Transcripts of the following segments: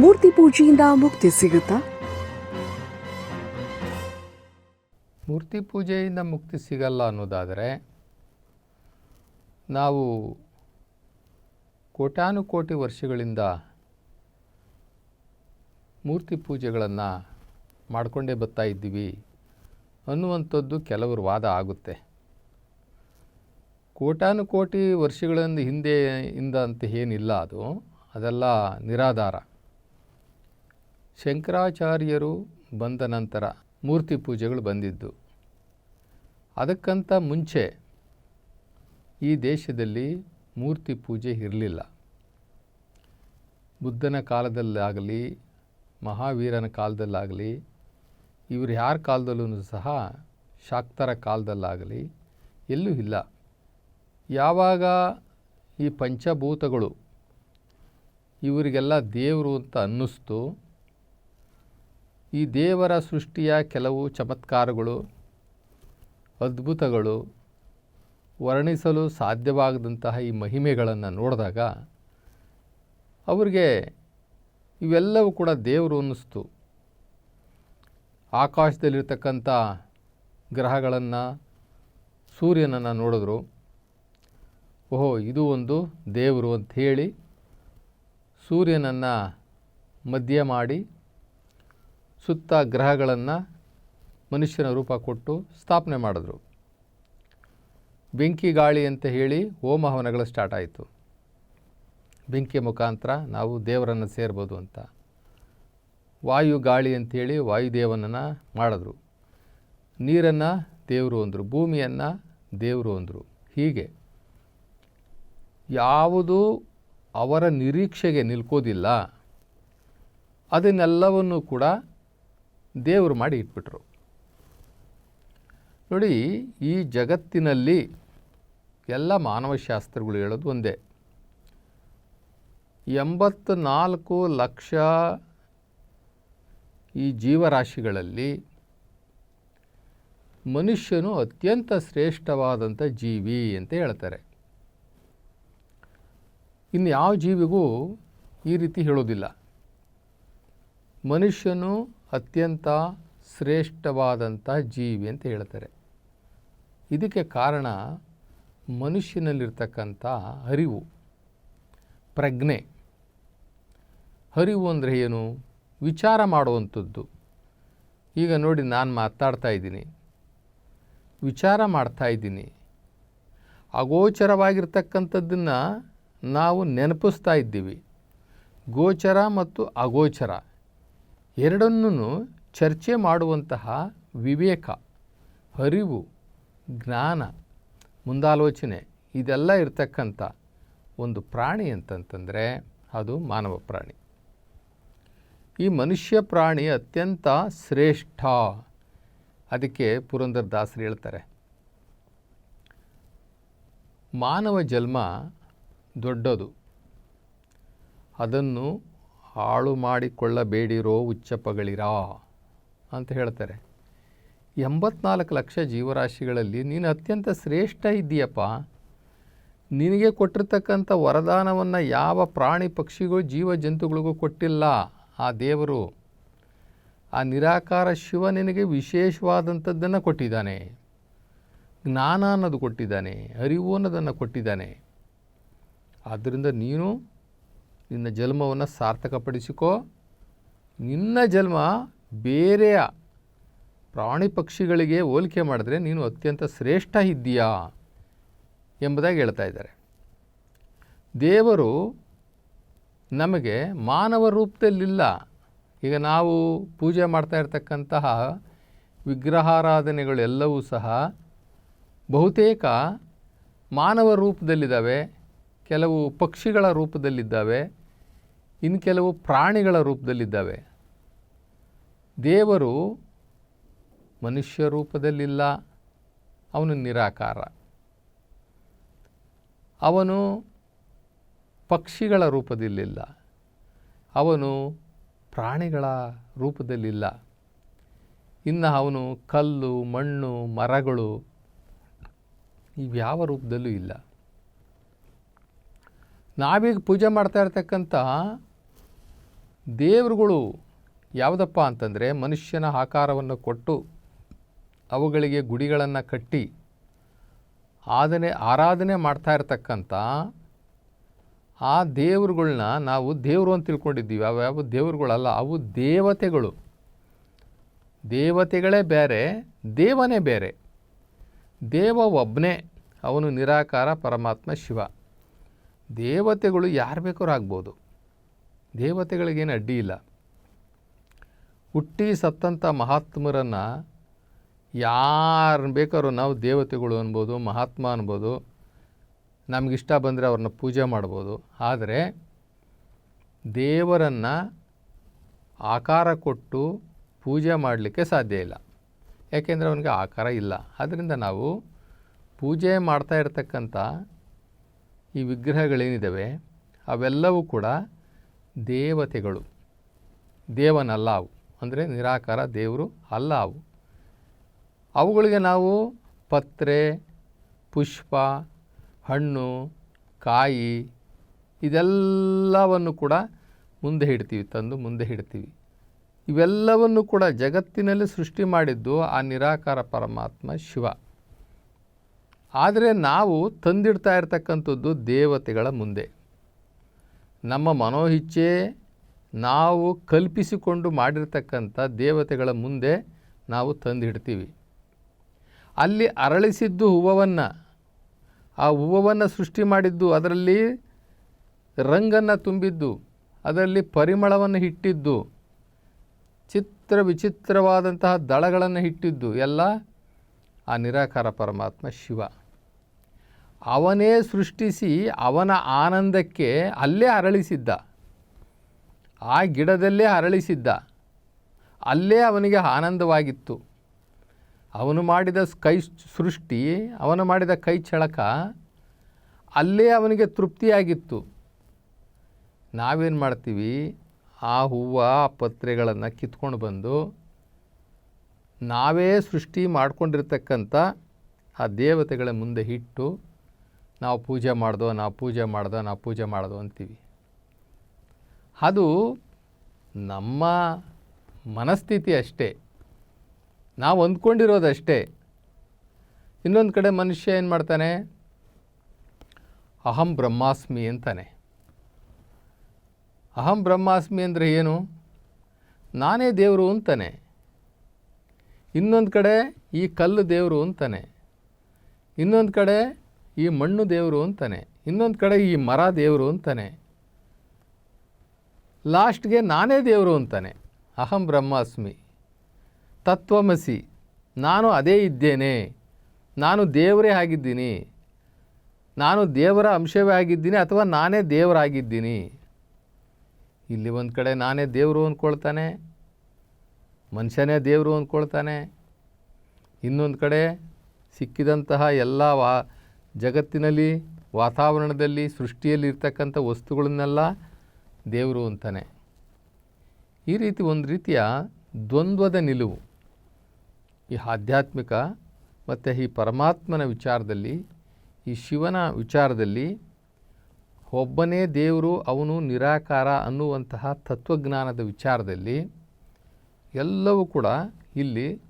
ಮೂರ್ತಿ ಪೂಜೆಯಿಂದ ಮುಕ್ತಿ ಸಿಗುತ್ತಾ? ಮೂರ್ತಿ ಪೂಜೆಯಿಂದ ಮುಕ್ತಿ ಸಿಗಲ್ಲ ಅನ್ನೋದಾದರೆ ನಾವು ಕೋಟ್ಯಾನುಕೋಟಿ ವರ್ಷಗಳಿಂದ ಮೂರ್ತಿ ಪೂಜೆಗಳನ್ನು ಮಾಡಿಕೊಂಡೇ ಬರ್ತಾ ಇದ್ದೀವಿ ಅನ್ನುವಂಥದ್ದು ಕೆಲವರು ವಾದ ಆಗುತ್ತೆ. ಕೋಟ್ಯಾನುಕೋಟಿ ವರ್ಷಗಳಿಂದ ಹಿಂದೆ ಇಂದ ಅಂತ ಏನಿಲ್ಲ ಅದು. ಅದೆಲ್ಲ ನಿರಾಧಾರ. ಶಂಕರಾಚಾರ್ಯರು ಬಂದ ನಂತರ ಮೂರ್ತಿ ಪೂಜೆಗಳು ಬಂದಿದ್ದು. ಅದಕ್ಕಂತ ಮುಂಚೆ ಈ ದೇಶದಲ್ಲಿ ಮೂರ್ತಿ ಪೂಜೆ ಇರಲಿಲ್ಲ. ಬುದ್ಧನ ಕಾಲದಲ್ಲಾಗಲಿ, ಮಹಾವೀರನ ಕಾಲದಲ್ಲಾಗಲಿ, ಇವರು ಯಾರ ಕಾಲದಲ್ಲೂ ಸಹ ಶಾಕ್ತರ ಕಾಲದಲ್ಲಾಗಲಿ ಎಲ್ಲೂ ಇಲ್ಲ. ಯಾವಾಗ ಈ ಪಂಚಭೂತಗಳು ಇವರಿಗೆಲ್ಲ ದೇವರು ಅಂತ ಅನ್ನಿಸ್ತು ಈ ದೇವರ ಸೃಷ್ಟಿಯ ಕೆಲವು ಚಮತ್ಕಾರಗಳು, ಅದ್ಭುತಗಳು ವರ್ಣಿಸಲು ಸಾಧ್ಯವಾಗದಂತಹ ಈ ಮಹಿಮೆಗಳನ್ನು ನೋಡಿದಾಗ ಅವರಿಗೆ ಇವೆಲ್ಲವೂ ಕೂಡ ದೇವರು ಅನ್ನಿಸ್ತು. ಆಕಾಶದಲ್ಲಿರ್ತಕ್ಕಂಥ ಗ್ರಹಗಳನ್ನು, ಸೂರ್ಯನನ್ನು ನೋಡಿದ್ರು. ಓಹೋ, ಇದು ಒಂದು ದೇವರು ಅಂತ ಹೇಳಿ ಸೂರ್ಯನನ್ನು ಮಧ್ಯ ಮಾಡಿ ಸುತ್ತ ಗ್ರಹಗಳನ್ನು ಮನುಷ್ಯನ ರೂಪ ಕೊಟ್ಟು ಸ್ಥಾಪನೆ ಮಾಡಿದ್ರು. ಬೆಂಕಿ ಗಾಳಿ ಅಂತ ಹೇಳಿ ಹೋಮ ಸ್ಟಾರ್ಟ್ ಆಯಿತು. ಬೆಂಕಿ ಮುಖಾಂತರ ನಾವು ದೇವರನ್ನು ಸೇರ್ಬೋದು ಅಂತ. ವಾಯು ಗಾಳಿ ಅಂಥೇಳಿ ವಾಯುದೇವನನ್ನು ಮಾಡಿದ್ರು. ನೀರನ್ನು ದೇವರು ಅಂದರು, ಭೂಮಿಯನ್ನು ದೇವರು ಅಂದರು. ಹೀಗೆ. ಯಾವುದು ಅವರ ನಿರೀಕ್ಷೆಗೆ ನಿಲ್ಕೋದಿಲ್ಲ. ಅದನ್ನೆಲ್ಲವನ್ನು ಕೂಡ ದೇವರು ಮಾಡಿ ಇಟ್ಬಿಟ್ರು. ನೋಡಿ, ಈ ಜಗತ್ತಿನಲ್ಲಿ ಎಲ್ಲ ಮಾನವಶಾಸ್ತ್ರಗಳು ಹೇಳೋದು ಒಂದೇ. ಎಂಬತ್ನಾಲ್ಕು ಲಕ್ಷ ಈ ಜೀವರಾಶಿಗಳಲ್ಲಿ ಮನುಷ್ಯನು ಅತ್ಯಂತ ಶ್ರೇಷ್ಠವಾದಂಥ ಜೀವಿ ಅಂತ ಹೇಳ್ತಾರೆ. ಇನ್ನು ಯಾವ ಜೀವಿಗೂ ಈ ರೀತಿ ಹೇಳೋದಿಲ್ಲ. ಮನುಷ್ಯನು ಅತ್ಯಂತ ಶ್ರೇಷ್ಠವಾದಂಥ ಜೀವಿ ಅಂತ ಹೇಳ್ತಾರೆ. ಇದಕ್ಕೆ ಕಾರಣ ಮನುಷ್ಯನಲ್ಲಿರ್ತಕ್ಕಂಥ ಅರಿವು ಪ್ರಜ್ಞೆ. ಅರಿವು ಅಂದರೆ ಏನು? ವಿಚಾರ ಮಾಡುವಂಥದ್ದು. ಈಗ ನೋಡಿ ನಾನು ಮಾತಾಡ್ತಾ ಇದ್ದೀನಿ. ವಿಚಾರ ಮಾಡ್ತಾ ಇದ್ದೀನಿ. ಅಗೋಚರವಾಗಿರ್ತಕ್ಕಂಥದ್ದನ್ನು ನಾವು ನೆನಪಿಸ್ತಾ ಇದ್ದೀವಿ. ಗೋಚರ ಮತ್ತು ಅಗೋಚರ. ಎರಡನ್ನೂ ಚರ್ಚೆ ಮಾಡುವಂತಹ ವಿವೇಕ ಅರಿವು ಜ್ಞಾನ, ಮುಂದಾಲೋಚನೆ, ಇದೆಲ್ಲ ಇರತಕ್ಕಂಥ ಒಂದು ಪ್ರಾಣಿ ಅಂತಂತಂದರೆ ಅದು ಮಾನವ ಪ್ರಾಣಿ. ಈ ಮನುಷ್ಯ ಪ್ರಾಣಿ ಅತ್ಯಂತ ಶ್ರೇಷ್ಠ. ಅದಕ್ಕೆ ಪುರಂದರ ದಾಸರು ಹೇಳ್ತಾರೆ, ಮಾನವ ಜನ್ಮ ದೊಡ್ಡದು. ಅದನ್ನು ಹಾಳು ಮಾಡಿಕೊಳ್ಳಬೇಡಿರೋ ಉಚ್ಚಪಗಳಿರಾ ಅಂತ ಹೇಳ್ತಾರೆ. ಎಂಬತ್ನಾಲ್ಕು ಲಕ್ಷ ಜೀವರಾಶಿಗಳಲ್ಲಿ ನೀನು ಅತ್ಯಂತ ಶ್ರೇಷ್ಠ ಇದ್ದೀಯಪ್ಪ. ನಿನಗೆ ಕೊಟ್ಟಿರ್ತಕ್ಕಂಥ ವರದಾನವನ್ನು ಯಾವ ಪ್ರಾಣಿ ಪಕ್ಷಿಗಳು ಜೀವ ಜಂತುಗಳಿಗೂ ಕೊಟ್ಟಿಲ್ಲ, ಆ ದೇವರು. ಆ ನಿರಾಕಾರ ಶಿವ ನಿನಗೆ ವಿಶೇಷವಾದಂಥದ್ದನ್ನು ಕೊಟ್ಟಿದ್ದಾನೆ. ಜ್ಞಾನ ಅನ್ನೋದು ಕೊಟ್ಟಿದ್ದಾನೆ, ಅರಿವು ಅನ್ನೋದನ್ನು ಕೊಟ್ಟಿದ್ದಾನೆ. ಆದ್ದರಿಂದ ನೀನು ನಿನ್ನ ಜನ್ಮವನ್ನು ಸಾರ್ಥಕಪಡಿಸಿಕೋ. ನಿನ್ನ ಜನ್ಮ ಬೇರೆಯ ಪ್ರಾಣಿ ಪಕ್ಷಿಗಳಿಗೆ ಹೋಲಿಕೆ ಮಾಡಿದ್ರೆ ನೀನು ಅತ್ಯಂತ ಶ್ರೇಷ್ಠ ಇದ್ದೀಯಾ ಎಂಬುದಾಗಿ ಹೇಳ್ತಾ ಇದ್ದಾರೆ. ದೇವರು ನಮಗೆ ಮಾನವ ರೂಪದಲ್ಲಿಲ್ಲ. ಈಗ ನಾವು ಪೂಜೆ ಮಾಡ್ತಾ ಇರ್ತಕ್ಕಂತಹ ವಿಗ್ರಹಾರಾಧನೆಗಳೆಲ್ಲವೂ ಸಹ ಬಹುತೇಕ ಮಾನವ ರೂಪದಲ್ಲಿದ್ದಾವೆ, ಕೆಲವು ಪಕ್ಷಿಗಳ ರೂಪದಲ್ಲಿದ್ದಾವೆ ಇನ್ನು ಕೆಲವು ಪ್ರಾಣಿಗಳ ರೂಪದಲ್ಲಿದ್ದಾವೆ. ದೇವರು ಮನುಷ್ಯ ರೂಪದಲ್ಲಿಲ್ಲ, ಅವನು ನಿರಾಕಾರ. ಅವನು ಪಕ್ಷಿಗಳ ರೂಪದಲ್ಲಿಲ್ಲ, ಅವನು ಪ್ರಾಣಿಗಳ ರೂಪದಲ್ಲಿಲ್ಲ. ಇನ್ನು ಅವನು ಕಲ್ಲು, ಮಣ್ಣು, ಮರಗಳು ಇವ್ಯಾವ ರೂಪದಲ್ಲೂ ಇಲ್ಲ. ನಾವೀಗ ಪೂಜೆ ಮಾಡ್ತಾ ಇರ್ತಕ್ಕಂಥ ದೇವರುಗಳು ಯಾವುದಪ್ಪ ಅಂತಂದರೆ ಮನುಷ್ಯನ ಆಕಾರವನ್ನು ಕೊಟ್ಟು ಅವುಗಳಿಗೆ ಗುಡಿಗಳನ್ನು ಕಟ್ಟಿ ಆದನೆ ಆರಾಧನೆ ಮಾಡ್ತಾ ಇರತಕ್ಕಂಥ ಆ ದೇವರುಗಳನ್ನ ನಾವು ದೇವರು ಅಂತ ತಿಳ್ಕೊಂಡಿದ್ದೀವಿ. ಅವು ಯಾವ ದೇವರುಗಳಲ್ಲ, ಅವು ದೇವತೆಗಳು. ದೇವತೆಗಳೇ ಬೇರೆ, ದೇವನೇ ಬೇರೆ. ದೇವ ಒಬ್ಬನೇ ಅವನು ನಿರಾಕಾರ ಪರಮಾತ್ಮ ಶಿವ. ದೇವತೆಗಳು ಯಾರು ಬೇಕಾದ್ರೂ ಆಗ್ಬೋದು. ದೇವತೆಗಳಿಗೇನು ಅಡ್ಡಿ ಇಲ್ಲ. ಹುಟ್ಟಿ ಸತ್ತಂಥ ಮಹಾತ್ಮರನ್ನು ಯಾರು ಬೇಕಾದ್ರೂ ನಾವು ದೇವತೆಗಳು ಅನ್ಬೋದು, ಮಹಾತ್ಮ ಅನ್ಬೋದು, ನಮಗಿಷ್ಟ ಬಂದರೆ ಅವ್ರನ್ನ ಪೂಜೆ ಮಾಡ್ಬೋದು. ಆದರೆ ದೇವರನ್ನು ಆಕಾರ ಕೊಟ್ಟು ಪೂಜೆ ಮಾಡಲಿಕ್ಕೆ ಸಾಧ್ಯ ಇಲ್ಲ. ಯಾಕೆಂದರೆ ಅವನಿಗೆ ಆಕಾರ ಇಲ್ಲ. ಆದ್ದರಿಂದ ನಾವು ಪೂಜೆ ಮಾಡ್ತಾ ಇರತಕ್ಕಂಥ ಈ ವಿಗ್ರಹಗಳೇನಿದ್ದಾವೆ ಅವೆಲ್ಲವೂ ಕೂಡ ದೇವತೆಗಳು. ದೇವನಲ್ಲ ಅವು ಅಂದರೆ ನಿರಾಕಾರ ದೇವರು ಅಲ್ಲ ಅವು ಅವುಗಳಿಗೆ ನಾವು ಪತ್ರೆ, ಪುಷ್ಪ, ಹಣ್ಣು, ಕಾಯಿ ಇದೆಲ್ಲವನ್ನು ಕೂಡ ಮುಂದೆ ಹಿಡ್ತೀವಿ ತಂದು ಮುಂದೆ ಹಿಡ್ತೀವಿ ಇವೆಲ್ಲವನ್ನು ಕೂಡ ಜಗತ್ತಿನಲ್ಲಿ ಸೃಷ್ಟಿ ಮಾಡಿದ್ದು ಆ ನಿರಾಕಾರ ಪರಮಾತ್ಮ ಶಿವ. ಆದರೆ ನಾವು ತಂದಿಡ್ತಾ ಇರ್ತಕ್ಕಂಥದ್ದು ದೇವತೆಗಳ ಮುಂದೆ. ನಮ್ಮ ಮನೋಹಿಚ್ಛೆ ನಾವು ಕಲ್ಪಿಸಿಕೊಂಡು ಮಾಡಿರ್ತಕ್ಕಂಥ ದೇವತೆಗಳ ಮುಂದೆ ನಾವು ತಂದಿಡ್ತೀವಿ. ಅಲ್ಲಿ ಅರಳಿಸಿದ್ದು ಹೂವವನ್ನು, ಆ ಹೂವವನ್ನು ಸೃಷ್ಟಿ ಮಾಡಿದ್ದು ಅದರಲ್ಲಿ ರಂಗನ್ನು ತುಂಬಿದ್ದು, ಅದರಲ್ಲಿ ಪರಿಮಳವನ್ನು ಇಟ್ಟಿದ್ದು, ಚಿತ್ರ ವಿಚಿತ್ರವಾದಂತಹ ದಳಗಳನ್ನು ಇಟ್ಟಿದ್ದು, ಎಲ್ಲ ಆ ನಿರಾಕಾರ ಪರಮಾತ್ಮ ಶಿವ. ಅವನೇ ಸೃಷ್ಟಿಸಿ ಅವನ ಆನಂದಕ್ಕೆ ಅಲ್ಲೇ ಅರಳಿಸಿದ್ದ. ಆ ಗಿಡದಲ್ಲೇ ಅರಳಿಸಿದ್ದ. ಅಲ್ಲೇ ಅವನಿಗೆ ಆನಂದವಾಗಿತ್ತು. ಅವನು ಮಾಡಿದ ಕೈ ಸೃಷ್ಟಿ, ಅವನು ಮಾಡಿದ ಕೈ ಚಳಕ ಅಲ್ಲೇ ಅವನಿಗೆ ತೃಪ್ತಿಯಾಗಿತ್ತು. ನಾವೇನು ಮಾಡ್ತೀವಿ? ಆ ಹೂವು, ಆ ಪತ್ರೆಗಳನ್ನು ಕಿತ್ಕೊಂಡು ಬಂದು ನಾವೇ ಸೃಷ್ಟಿ ಮಾಡಿಕೊಂಡಿರ್ತಕ್ಕಂಥ ಆ ದೇವತೆಗಳ ಮುಂದೆ ಇಟ್ಟು ನಾವು ಪೂಜೆ ಮಾಡ್ದೋ, ನಾವು ಪೂಜೆ ಮಾಡ್ದೋ, ನಾವು ಪೂಜೆ ಮಾಡ್ದೋ ಅಂತೀವಿ. ಅದು ನಮ್ಮ ಮನಸ್ಥಿತಿ ಅಷ್ಟೇ. ನಾವು ಅಂದ್ಕೊಂಡಿರೋದಷ್ಟೇ ಇನ್ನೊಂದು ಕಡೆ ಮನುಷ್ಯ ಏನು ಮಾಡ್ತಾನೆ? ಅಹಂ ಬ್ರಹ್ಮಾಸ್ಮಿ ಅಂತಾನೆ. ಅಹಂ ಬ್ರಹ್ಮಾಸ್ಮಿ ಅಂದರೆ ಏನು? ನಾನೇ ದೇವರು ಅಂತಾನೆ. ಇನ್ನೊಂದು ಕಡೆ ಈ ಕಲ್ಲು ದೇವರು ಅಂತಾನೆ. ಇನ್ನೊಂದು ಕಡೆ ಈ ಮಣ್ಣು ದೇವರು ಅಂತಾನೆ. ಇನ್ನೊಂದು ಕಡೆ ಈ ಮರ ದೇವರು ಅಂತಾನೆ. ಲಾಸ್ಟ್ಗೆ ನಾನೇ ದೇವರು ಅಂತಾನೆ. ಅಹಂ ಬ್ರಹ್ಮಾಸ್ಮಿ. ತತ್ವಮಸಿ. ನಾನು ಅದೇ ಇದ್ದೇನೆ. ನಾನು ದೇವರೇ ಆಗಿದ್ದೀನಿ. ನಾನು ದೇವರ ಅಂಶವೇ ಆಗಿದ್ದೀನಿ ಅಥವಾ ನಾನೇ ದೇವರಾಗಿದ್ದೀನಿ. ಇಲ್ಲಿ ಒಂದು ಕಡೆ ನಾನೇ ದೇವರು ಅಂದ್ಕೊಳ್ತಾನೆ ಮನುಷ್ಯನೇ ದೇವರು ಅಂದ್ಕೊಳ್ತಾನೆ ಇನ್ನೊಂದು ಕಡೆ ಸಿಕ್ಕಿದಂತಹ ಎಲ್ಲ ವಾ ಜಗತ್ತಿನಲ್ಲಿ, ವಾತಾವರಣದಲ್ಲಿ ಸೃಷ್ಟಿಯಲ್ಲಿ ಇರ್ತಕ್ಕಂಥ ವಸ್ತುಗಳನ್ನೆಲ್ಲ ದೇವರು ಅಂತಾನೆ. ಈ ರೀತಿ ಒಂದು ರೀತಿಯ ದ್ವಂದ್ವದ ನಿಲುವು. ಈ ಆಧ್ಯಾತ್ಮಿಕ ಮತ್ತು ಈ ಪರಮಾತ್ಮನ ವಿಚಾರದಲ್ಲಿ, ಈ ಶಿವನ ವಿಚಾರದಲ್ಲಿ ಒಬ್ಬನೇ ದೇವರು, ಅವನು ನಿರಾಕಾರ ಅನ್ನುವಂತಹ ತತ್ವಜ್ಞಾನದ ವಿಚಾರದಲ್ಲಿ ಎಲ್ಲವೂ ಕೂಡ ಇಲ್ಲಿ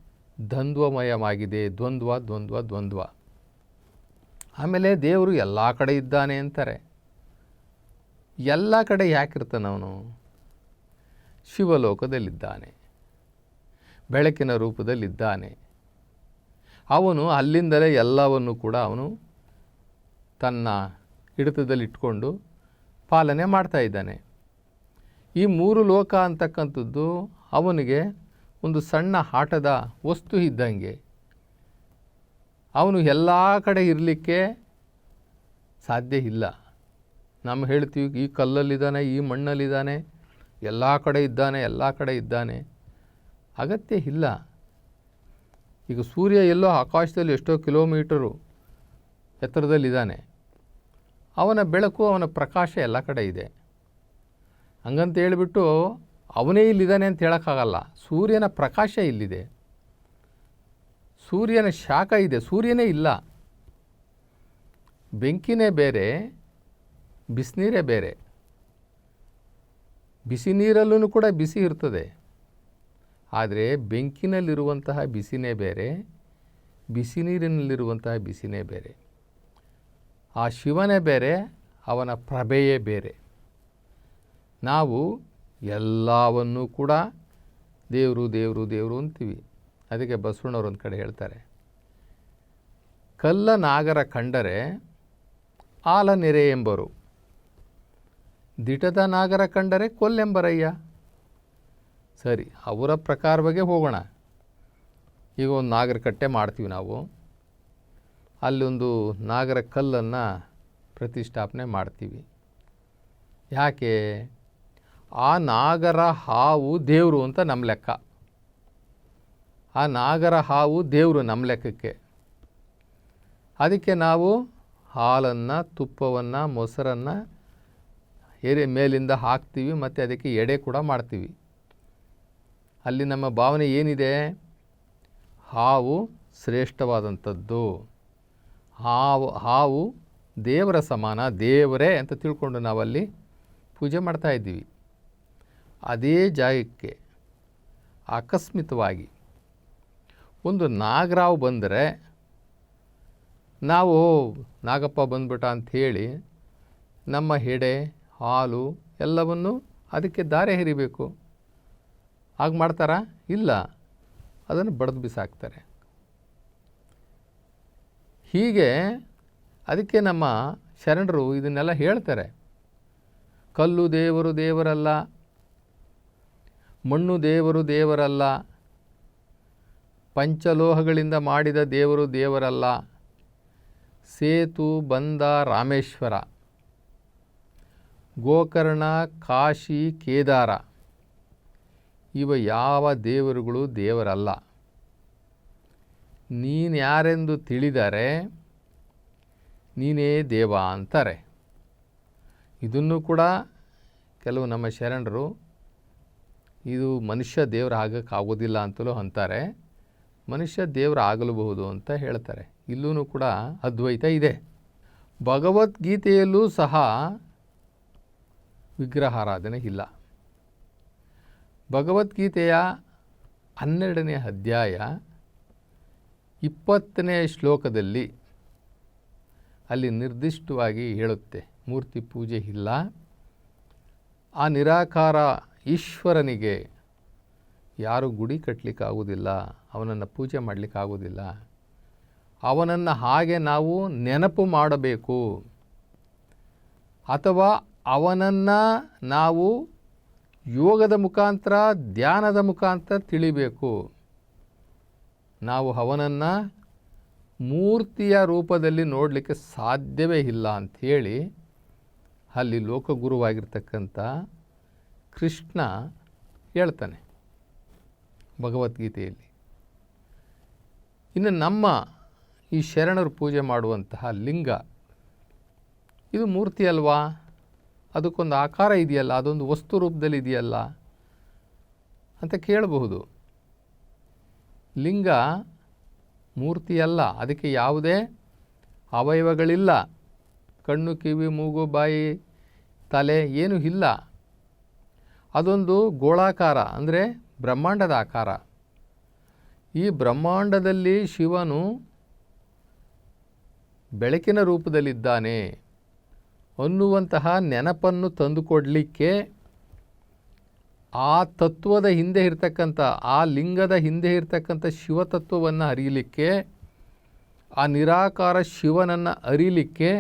ದ್ವಂದ್ವಮಯವಾಗಿದೆ. ದ್ವಂದ್ವ ದ್ವಂದ್ವ ದ್ವಂದ್ವ. ಆಮೇಲೆ ದೇವರು ಎಲ್ಲ ಕಡೆ ಇದ್ದಾನೆ ಅಂತಾರೆ. ಎಲ್ಲ ಕಡೆ ಯಾಕಿರ್ತಾನೆ ಅವನು? ಶಿವಲೋಕದಲ್ಲಿದ್ದಾನೆ. ಬೆಳಕಿನ ರೂಪದಲ್ಲಿದ್ದಾನೆ. ಅವನು ಅಲ್ಲಿಂದಲೇ ಎಲ್ಲವನ್ನು ಕೂಡ ಅವನು ತನ್ನ ಹಿಡಿತದಲ್ಲಿಟ್ಕೊಂಡು ಪಾಲನೆ ಮಾಡ್ತಾ ಇದ್ದಾನೆ. ಈ ಮೂರು ಲೋಕ ಅಂತಕ್ಕಂಥದ್ದು ಅವನಿಗೆ ಒಂದು ಸಣ್ಣ ಆಟದ ವಸ್ತು ಇದ್ದಂಗೆ. ಅವನು ಎಲ್ಲ ಕಡೆ ಇರಲಿಕ್ಕೆ ಸಾಧ್ಯ ಇಲ್ಲ. ನಮ್ಮ ಹೇಳ್ತೀವಿ, ಈ ಕಲ್ಲಲ್ಲಿದ್ದಾನೆ, ಈ ಮಣ್ಣಲ್ಲಿದ್ದಾನೆ, ಎಲ್ಲ ಕಡೆ ಇದ್ದಾನೆ, ಎಲ್ಲ ಕಡೆ ಇದ್ದಾನೆ. ಅಗತ್ಯ ಇಲ್ಲ. ಈಗ ಸೂರ್ಯ ಎಲ್ಲೋ ಆಕಾಶದಲ್ಲಿ ಎಷ್ಟೋ ಕಿಲೋಮೀಟರು ಎತ್ತರದಲ್ಲಿದ್ದಾನೆ. ಅವನ ಬೆಳಕು, ಅವನ ಪ್ರಕಾಶ ಎಲ್ಲ ಕಡೆ ಇದೆ. ಹಂಗಂತ ಹೇಳಿಬಿಟ್ಟು ಅವನೇ ಇಲ್ಲಿದ್ದಾನೆ ಅಂತ ಹೇಳೋಕ್ಕಾಗಲ್ಲ. ಸೂರ್ಯನ ಪ್ರಕಾಶ ಇಲ್ಲಿದೆ. ಸೂರ್ಯನ ಶಾಖ ಇದೆ, ಸೂರ್ಯನೇ ಇಲ್ಲ. ಬೆಂಕಿನೇ ಬೇರೆ, ಬಿಸಿನೀರೇ ಬೇರೆ. ಬಿಸಿ ನೀರಲ್ಲೂ ಕೂಡ ಬಿಸಿ ಇರ್ತದೆ. ಆದರೆ ಬೆಂಕಿನಲ್ಲಿರುವಂತಹ ಬಿಸಿನೇ ಬೇರೆ, ಬಿಸಿ ನೀರಿನಲ್ಲಿರುವಂತಹ ಬಿಸಿನೇ ಬೇರೆ. ಆ ಶಿವನೇ ಬೇರೆ, ಅವನ ಪ್ರಭೆಯೇ ಬೇರೆ. ನಾವು ಎಲ್ಲವನ್ನೂ ಕೂಡ ದೇವರು ದೇವರು ದೇವರು ಅಂತೀವಿ. ಅದಕ್ಕೆ ಬಸವಣ್ಣವ್ರು ಒಂದು ಕಡೆ ಹೇಳ್ತಾರೆ, ಕಲ್ಲ ನಾಗರ ಕಂಡರೆ ಆಲ ನೆರೆ ಎಂಬರು. ದಿಟದ ನಾಗರ ಕಂಡರೆ ಕೊಲ್ಲೆಂಬರಯ್ಯ ಸರಿ, ಅವರ ಪ್ರಕಾರವಾಗೇ ಹೋಗೋಣ. ಈಗ ಒಂದು ನಾಗರ ಕಟ್ಟೆ ಮಾಡ್ತೀವಿ ನಾವು. ಅಲ್ಲೊಂದು ನಾಗರ ಕಲ್ಲನ್ನು ಪ್ರತಿಷ್ಠಾಪನೆ ಮಾಡ್ತೀವಿ. ಯಾಕೆ? ಆ ನಾಗರ ಹಾವು ದೇವರು ಅಂತ ನಮ್ಮ ಲೆಕ್ಕ. ಆ ನಾಗರ ಹಾವು ದೇವರು ನಮ್ಮ ಲೆಕ್ಕಕ್ಕೆ. ಅದಕ್ಕೆ ನಾವು ಹಾಲನ್ನು, ತುಪ್ಪವನ್ನು, ಮೊಸರನ್ನು ಎರೆ ಮೇಲಿಂದ ಹಾಕ್ತೀವಿ, ಮತ್ತು ಅದಕ್ಕೆ ಎಡೆ ಕೂಡ ಮಾಡ್ತೀವಿ. ಅಲ್ಲಿ ನಮ್ಮ ಭಾವನೆ ಏನಿದೆ? ಹಾವು ಶ್ರೇಷ್ಠವಾದಂಥದ್ದು. ಹಾವು ಹಾವು ದೇವರ ಸಮಾನ, ದೇವರೇ ಅಂತ ತಿಳ್ಕೊಂಡು ನಾವಲ್ಲಿ ಪೂಜೆ ಮಾಡ್ತಾ ಇದ್ದೀವಿ. ಅದೇ ಜಾಗಕ್ಕೆ ಆಕಸ್ಮಿತವಾಗಿ ಒಂದು ನಾಗರಾವ್ ಬಂದರೆ ನಾವು, ನಾಗಪ್ಪ ಬಂದ್ಬಿಟ್ಟ ಅಂಥೇಳಿ ನಮ್ಮ ಹೆಡೆ, ಹಾಲು ಎಲ್ಲವನ್ನು ಅದಕ್ಕೆ ದಾರೆ ಎರಿಬೇಕು ಆಗ ಮಾಡ್ತಾರಾ? ಇಲ್ಲ. ಅದನ್ನು ಬಡ್ದು ಬಿಸಾಕ್ತಾರೆ. ಹೀಗೆ ಅದಕ್ಕೆ ನಮ್ಮ ಶರಣರು ಇದನ್ನೆಲ್ಲ ಹೇಳ್ತಾರೆ. ಕಲ್ಲು ದೇವರು ದೇವರಲ್ಲ, ಮಣ್ಣು ದೇವರು ದೇವರಲ್ಲ ಪಂಚಲೋಹಗಳಿಂದ ಮಾಡಿದ ದೇವರು ದೇವರಲ್ಲ. ಸೇತು ಬಂದ ರಾಮೇಶ್ವರ. ಗೋಕರ್ಣ, ಕಾಶಿ, ಕೇದಾರ. ಇವ ಯಾವ ದೇವರುಗಳು ದೇವರಲ್ಲ. ನೀನು ಯಾರೆಂದು ತಿಳಿದರೆ ನೀನೇ ದೇವ ಅಂತಾರೆ. ಇದನ್ನು ಕೂಡ ಕೆಲವು ನಮ್ಮ ಶರಣರು, ಇದು ಮನುಷ್ಯ ದೇವರ ಆಗಕ್ಕಾಗೋದಿಲ್ಲ ಅಂತಲೂ ಅಂತಾರೆ. ಮನುಷ್ಯ ದೇವರ ಆಗಲಬಹುದು ಅಂತ ಹೇಳ್ತಾರೆ. ಇಲ್ಲೂ ಕೂಡ ಅದ್ವೈತ ಇದೆ. ಭಗವದ್ಗೀತೆಯಲ್ಲೂ ಸಹ ವಿಗ್ರಹಾರಾಧನೆ ಇಲ್ಲ. ಭಗವದ್ಗೀತೆಯ ಹನ್ನೆರಡನೇ ಅಧ್ಯಾಯ ಇಪ್ಪತ್ತನೇ ಶ್ಲೋಕದಲ್ಲಿ ಅಲ್ಲಿ ನಿರ್ದಿಷ್ಟವಾಗಿ ಹೇಳುತ್ತೆ, ಮೂರ್ತಿ ಪೂಜೆ ಇಲ್ಲ. ಆ ನಿರಾಕಾರ ಈಶ್ವರನಿಗೆ ಯಾರು ಗುಡಿ ಕಟ್ಟಲಿಕ್ಕಾಗೋದಿಲ್ಲ ಅವನನ್ನು ಪೂಜೆ ಮಾಡಲಿಕ್ಕಾಗೋದಿಲ್ಲ ಅವನನ್ನು ಹಾಗೆ ನಾವು ನೆನಪು ಮಾಡಬೇಕು. ಅಥವಾ ಅವನನ್ನು ನಾವು ಯೋಗದ ಮುಖಾಂತರ, ಧ್ಯಾನದ ಮುಖಾಂತರ ತಿಳಿಬೇಕು. ನಾವು ಅವನನ್ನು ಮೂರ್ತಿಯ ರೂಪದಲ್ಲಿ ನೋಡಲಿಕ್ಕೆ ಸಾಧ್ಯವೇ ಇಲ್ಲ ಅಂಥೇಳಿ ಅಲ್ಲಿ ಲೋಕಗುರುವಾಗಿರ್ತಕ್ಕಂಥ ಕೃಷ್ಣ ಹೇಳ್ತಾನೆ ಭಗವದ್ಗೀತೆಯಲ್ಲಿ. ಇನ್ನು ನಮ್ಮ ಈ ಶರಣರು ಪೂಜೆ ಮಾಡುವಂತಹ ಲಿಂಗ, ಇದು ಮೂರ್ತಿ ಅಲ್ವಾ? ಅದಕ್ಕೊಂದು ಆಕಾರ ಇದೆಯಲ್ಲ, ಅದೊಂದು ವಸ್ತು ರೂಪದಲ್ಲಿ ಇದೆಯಲ್ಲ ಅಂತ ಕೇಳಬಹುದು. ಲಿಂಗ ಮೂರ್ತಿಯಲ್ಲ ಅದಕ್ಕೆ ಯಾವುದೇ ಅವಯವಗಳಿಲ್ಲ. ಕಣ್ಣು, ಕಿವಿ, ಮೂಗು, ಬಾಯಿ, ತಲೆ ಏನೂ ಇಲ್ಲ. ಅದೊಂದು ಗೋಳಾಕಾರ, ಅಂದರೆ ಬ್ರಹ್ಮಾಂಡದ ಆಕಾರ. ಈ ಬ್ರಹ್ಮಾಂಡದಲ್ಲಿ ಶಿವನು ಬೆಳಕಿನ ರೂಪದಲ್ಲಿದ್ದಾನೆ ಅನ್ನುವಂತಹ ನೆನಪನ್ನು ತಂದುಕೊಡಲಿಕ್ಕೆ ಆ ತತ್ವದ ಹಿಂದೆ ಇರ್ತಕ್ಕಂಥ, ಆ ಲಿಂಗದ ಹಿಂದೆ ಇರ್ತಕ್ಕಂಥ ಶಿವತತ್ವವನ್ನು ಅರಿಯಲಿಕ್ಕೆ, ಆ ನಿರಾಕಾರ ಶಿವನನ್ನು ಅರಿಯಲಿಕ್ಕೆ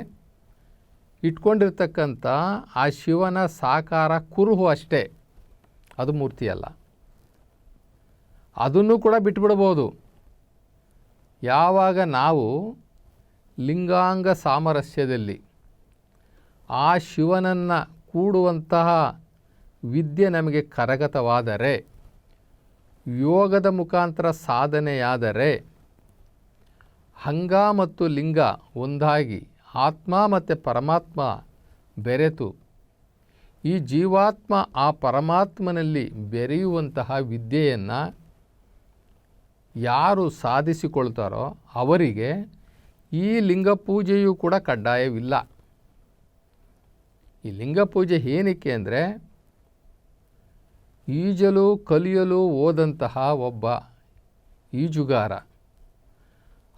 ಇಟ್ಕೊಂಡಿರ್ತಕ್ಕಂಥ ಆ ಶಿವನ ಸಾಕಾರ ಕುರುಹು ಅಷ್ಟೇ. ಅದು ಮೂರ್ತಿ ಅಲ್ಲ ಅದನ್ನು ಕೂಡ ಬಿಟ್ಬಿಡ್ಬೋದು. ಯಾವಾಗ ನಾವು ಲಿಂಗಾಂಗ ಸಾಮರಸ್ಯದಲ್ಲಿ ಆ ಶಿವನನ್ನು ಕೂಡುವಂತಹ ವಿದ್ಯೆ ನಮಗೆ ಕರಗತವಾದರೆ, ಯೋಗದ ಮುಖಾಂತರ ಸಾಧನೆಯಾದರೆ, ಹಂಗ ಮತ್ತು ಲಿಂಗ ಒಂದಾಗಿ ಆತ್ಮ ಮತ್ತು ಪರಮಾತ್ಮ ಬೆರೆತು, ಈ ಜೀವಾತ್ಮ ಆ ಪರಮಾತ್ಮನಲ್ಲಿ ಬೆರೆಯುವಂತಹ ವಿದ್ಯೆಯನ್ನು ಯಾರು ಸಾಧಿಸಿಕೊಳ್ತಾರೋ ಅವರಿಗೆ ಈ ಲಿಂಗ ಪೂಜೆಯೂ ಕೂಡ ಕಡ್ಡಾಯವಿಲ್ಲ. ಈ ಲಿಂಗ ಪೂಜೆ ಏನಕ್ಕೆ ಅಂದರೆ ಈಜಲು ಕಲಿಯಲು ಹೋದಂತಹ ಒಬ್ಬ ಈಜುಗಾರ.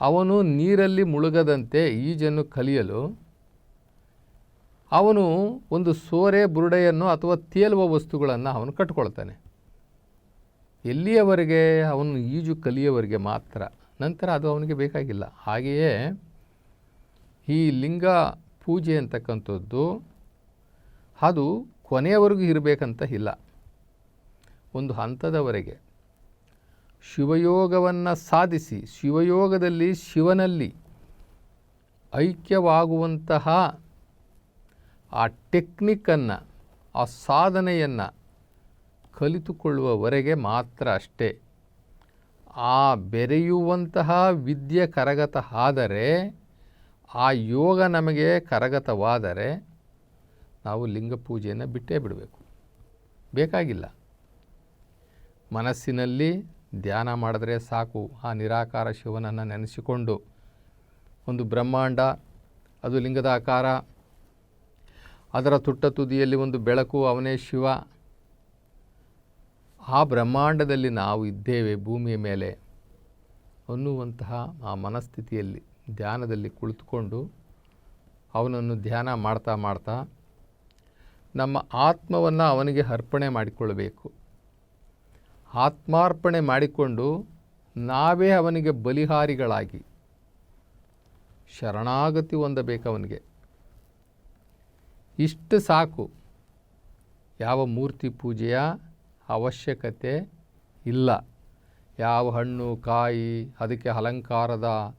ಅವನು ನೀರಲ್ಲಿ ಮುಳುಗದಂತೆ ಈಜನ್ನು ಕಲಿಯಲು ಅವನು ಒಂದು ಸೋರೆ ಬುರುಡೆಯನ್ನು ಅಥವಾ ತೇಲುವ ವಸ್ತುಗಳನ್ನು ಅವನು ಕಟ್ಕೊಳ್ತಾನೆ. ಎಲ್ಲಿಯವರೆಗೆ? ಅವನು ಈಜು ಕಲಿಯವರಿಗೆ ಮಾತ್ರ. ನಂತರ ಅದು ಅವನಿಗೆ ಬೇಕಾಗಿಲ್ಲ. ಹಾಗೆಯೇ ಈ ಲಿಂಗ ಪೂಜೆ ಅಂತಕ್ಕಂಥದ್ದು ಅದು ಕೊನೆಯವರೆಗೂ ಇರಬೇಕಂತ ಇಲ್ಲ. ಒಂದು ಹಂತದವರೆಗೆ ಶಿವಯೋಗವನ್ನು ಸಾಧಿಸಿ, ಶಿವಯೋಗದಲ್ಲಿ ಶಿವನಲ್ಲಿ ಐಕ್ಯವಾಗುವಂತಹ ಆ ಟೆಕ್ನಿಕ್ಕನ್ನು ಆ ಸಾಧನೆಯನ್ನು ಕಲಿತುಕೊಳ್ಳುವವರೆಗೆ ಮಾತ್ರ ಅಷ್ಟೇ. ಆ ಬೆರೆಯುವಂತಹ ವಿದ್ಯೆ ಕರಗತ ಆದರೆ ಆ ಯೋಗ ನಮಗೆ ಕರಗತವಾದರೆ ನಾವು ಲಿಂಗ ಪೂಜೆಯನ್ನು ಬಿಟ್ಟೇ ಬಿಡಬೇಕು. ಬೇಕಾಗಿಲ್ಲ. ಮನಸ್ಸಿನಲ್ಲಿ ಧ್ಯಾನ ಮಾಡಿದ್ರೆ ಸಾಕು. ಆ ನಿರಾಕಾರ ಶಿವನನ್ನು ನೆನೆಸಿಕೊಂಡು ಒಂದು ಬ್ರಹ್ಮಾಂಡ, ಅದು ಲಿಂಗದ ಆಕಾರ, ಅದರ ತುಟ್ಟ ತುದಿಯಲ್ಲಿ ಒಂದು ಬೆಳಕು, ಅವನೇ ಶಿವ ಆ ಬ್ರಹ್ಮಾಂಡದಲ್ಲಿ ನಾವು ಇದ್ದೇವೆ ಭೂಮಿಯ ಮೇಲೆ ಅನ್ನುವಂತಹ ಆ ಮನಸ್ಥಿತಿಯಲ್ಲಿ, ಧ್ಯಾನದಲ್ಲಿ ಕುಳಿತುಕೊಂಡು ಅವನನ್ನು ಧ್ಯಾನ ಮಾಡ್ತಾ ಮಾಡ್ತಾ ನಮ್ಮ ಆತ್ಮವನ್ನು ಅವನಿಗೆ ಅರ್ಪಣೆ ಮಾಡಿಕೊಳ್ಳಬೇಕು. ಆತ್ಮಾರ್ಪಣೆ ಮಾಡಿಕೊಂಡು ನಾವೇ ಅವನಿಗೆ ಬಲಿಹಾರಿಗಳಾಗಿ ಶರಣಾಗತಿ ಹೊಂದಬೇಕು ಅವನಿಗೆ. ಇಷ್ಟು ಸಾಕು. ಯಾವ ಮೂರ್ತಿ ಪೂಜೆಯ? ಅವಶ್ಯಕತೆ ಇಲ್ಲ. ಯಾವ ಹಣ್ಣು, ಕಾಯಿ, ಅದಕ್ಕೆ ಅಲಂಕಾರದ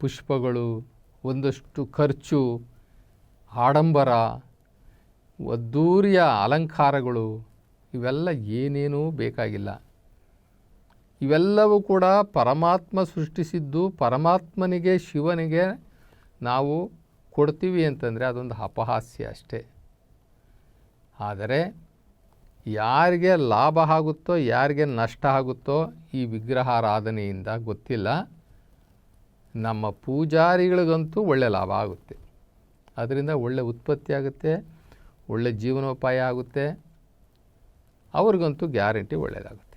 ಪುಷ್ಪಗಳು, ಒಂದಷ್ಟು ಖರ್ಚು, ಆಡಂಬರ ಅದ್ದೂರಿಯ ಅಲಂಕಾರಗಳು, ಇವೆಲ್ಲ ಏನೇನೂ ಬೇಕಾಗಿಲ್ಲ. ಇವೆಲ್ಲವೂ ಕೂಡ ಪರಮಾತ್ಮ ಸೃಷ್ಟಿಸಿದ್ದು ಪರಮಾತ್ಮನಿಗೆ, ಶಿವನಿಗೆ ನಾವು ಕೊಡ್ತೀವಿ ಅಂತಂದರೆ ಅದೊಂದು ಅಪಹಾಸ್ಯ ಅಷ್ಟೇ. ಆದರೆ ಯಾರಿಗೆ ಲಾಭ ಆಗುತ್ತೋ, ಯಾರಿಗೆ ನಷ್ಟ ಆಗುತ್ತೋ ಈ ವಿಗ್ರಹಾರಾಧನೆಯಿಂದ ಗೊತ್ತಿಲ್ಲ. ನಮ್ಮ ಪೂಜಾರಿಗಳಿಗಂತೂ ಒಳ್ಳೆ ಲಾಭ ಆಗುತ್ತೆ. ಅದರಿಂದ ಒಳ್ಳೆ ಉತ್ಪತ್ತಿ ಆಗುತ್ತೆ, ಒಳ್ಳೆ ಜೀವನೋಪಾಯ ಆಗುತ್ತೆ. ಅವ್ರಿಗಂತೂ ಗ್ಯಾರಂಟಿ ಒಳ್ಳೆಯದಾಗುತ್ತೆ.